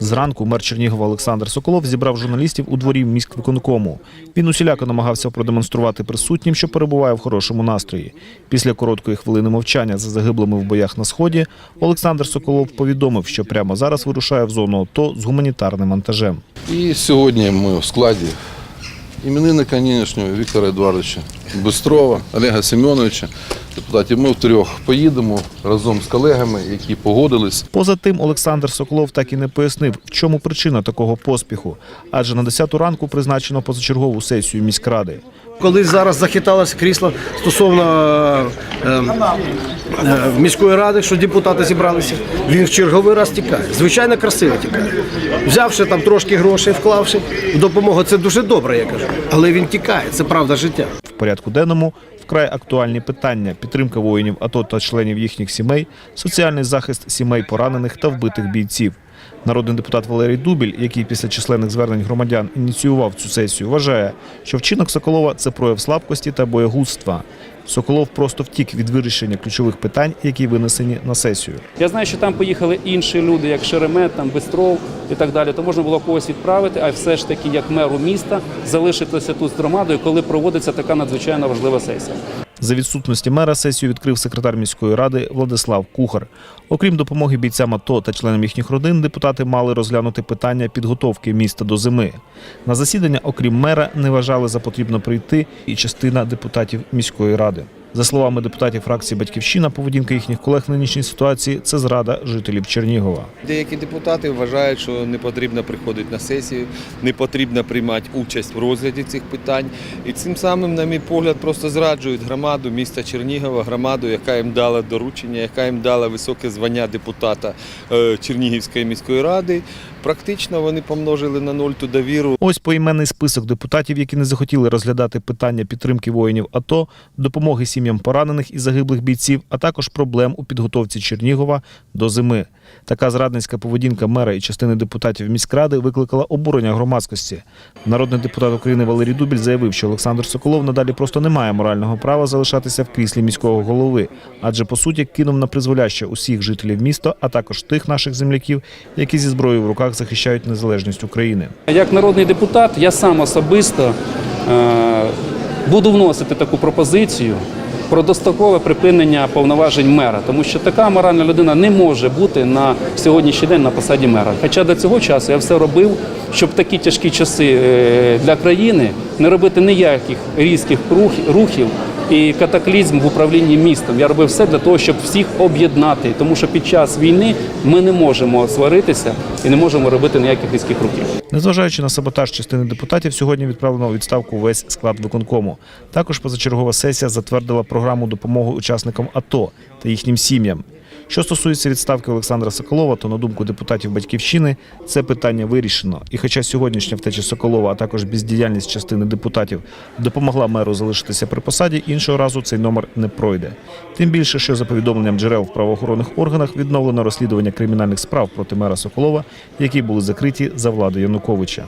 Зранку мер Чернігова Олександр Соколов зібрав журналістів у дворі міськвиконкому. Він усіляко намагався продемонструвати присутнім, що перебуває в хорошому настрої. Після короткої хвилини мовчання за загиблими в боях на сході Олександр Соколов повідомив, що прямо зараз вирушає в зону АТО з гуманітарним вантажем. І сьогодні ми в складі іменинника нинішнього Віктора Едуардовича Бистрова, Олега Семеновича, депутатів. Ми втрьох поїдемо разом з колегами, які погодились. Поза тим, Олександр Соколов так і не пояснив, в чому причина такого поспіху, адже на 10-ту ранку призначено позачергову сесію міськради. Коли зараз захиталося крісло стосовно е, е, міської ради, що депутати зібралися, він в черговий раз тікає. Звичайно, красиво тікає. Взявши там трошки грошей, вклавши в допомогу, це дуже добре, я кажу. Але він тікає, це правда життя. В порядку денному вкрай актуальні питання: підтримка воїнів АТО та членів їхніх сімей, соціальний захист сімей поранених та вбитих бійців. Народний депутат Валерій Дубіль, який після численних звернень громадян ініціював цю сесію, вважає, що вчинок Соколова це прояв слабкості та боягузтва. Соколов просто втік від вирішення ключових питань, які винесені на сесію. Я знаю, що там поїхали інші люди, як Шеремет, там Бистров і так далі. То можна було когось відправити, а все ж таки, як меру міста, залишитися тут з громадою, коли проводиться така надзвичайно важлива сесія. За відсутності мера сесію відкрив секретар міської ради Владислав Кухар. Окрім допомоги бійцям АТО та членам їхніх родин, депутати мали розглянути питання підготовки міста до зими. На засідання, окрім мера, не вважали за потрібно прийти і частина депутатів міської ради. За словами депутатів фракції Батьківщина, поведінка їхніх колег в нинішній ситуації це зрада жителів Чернігова. Деякі депутати вважають, що не потрібно приходити на сесію, не потрібно приймати участь в розгляді цих питань. І цим самим, на мій погляд, просто зраджують громаду міста Чернігова, громаду, яка їм дала доручення, яка їм дала високе звання депутата е, Чернігівської міської ради. Практично вони помножили на нуль ту довіру. Ось поіменний список депутатів, які не захотіли розглядати питання підтримки воїнів АТО, допомоги сім'ям поранених і загиблих бійців, а також проблем у підготовці Чернігова до зими. Така зрадницька поведінка мера і частини депутатів міськради викликала обурення громадськості. Народний депутат України Валерій Дубіль заявив, що Олександр Соколов надалі просто не має морального права залишатися в кріслі міського голови, адже по суті кинув на призволяще усіх жителів міста, а також тих наших земляків, які зі зброєю в руках захищають незалежність України. Як народний депутат, я сам особисто е, буду вносити таку пропозицію про дострокове припинення повноважень мера, тому що така моральна людина не може бути на сьогоднішній день на посаді мера. Хоча до цього часу я все робив, щоб такі тяжкі часи е, для країни не робити ніяких різких рухів і катаклізм в управлінні містом. Я робив все для того, щоб всіх об'єднати, тому що під час війни ми не можемо сваритися і не можемо робити ніяких різких руків. Незважаючи на саботаж частини депутатів, сьогодні відправлено у відставку весь склад виконкому. Також позачергова сесія затвердила програму допомоги учасникам АТО та їхнім сім'ям. Що стосується відставки Олександра Соколова, то на думку депутатів Батьківщини, це питання вирішено. І хоча сьогоднішня втеча Соколова, а також бездіяльність частини депутатів допомогла меру залишитися при посаді, іншого разу цей номер не пройде. Тим більше, що за повідомленням джерел в правоохоронних органах відновлено розслідування кримінальних справ проти мера Соколова, які були закриті за влади Януковича.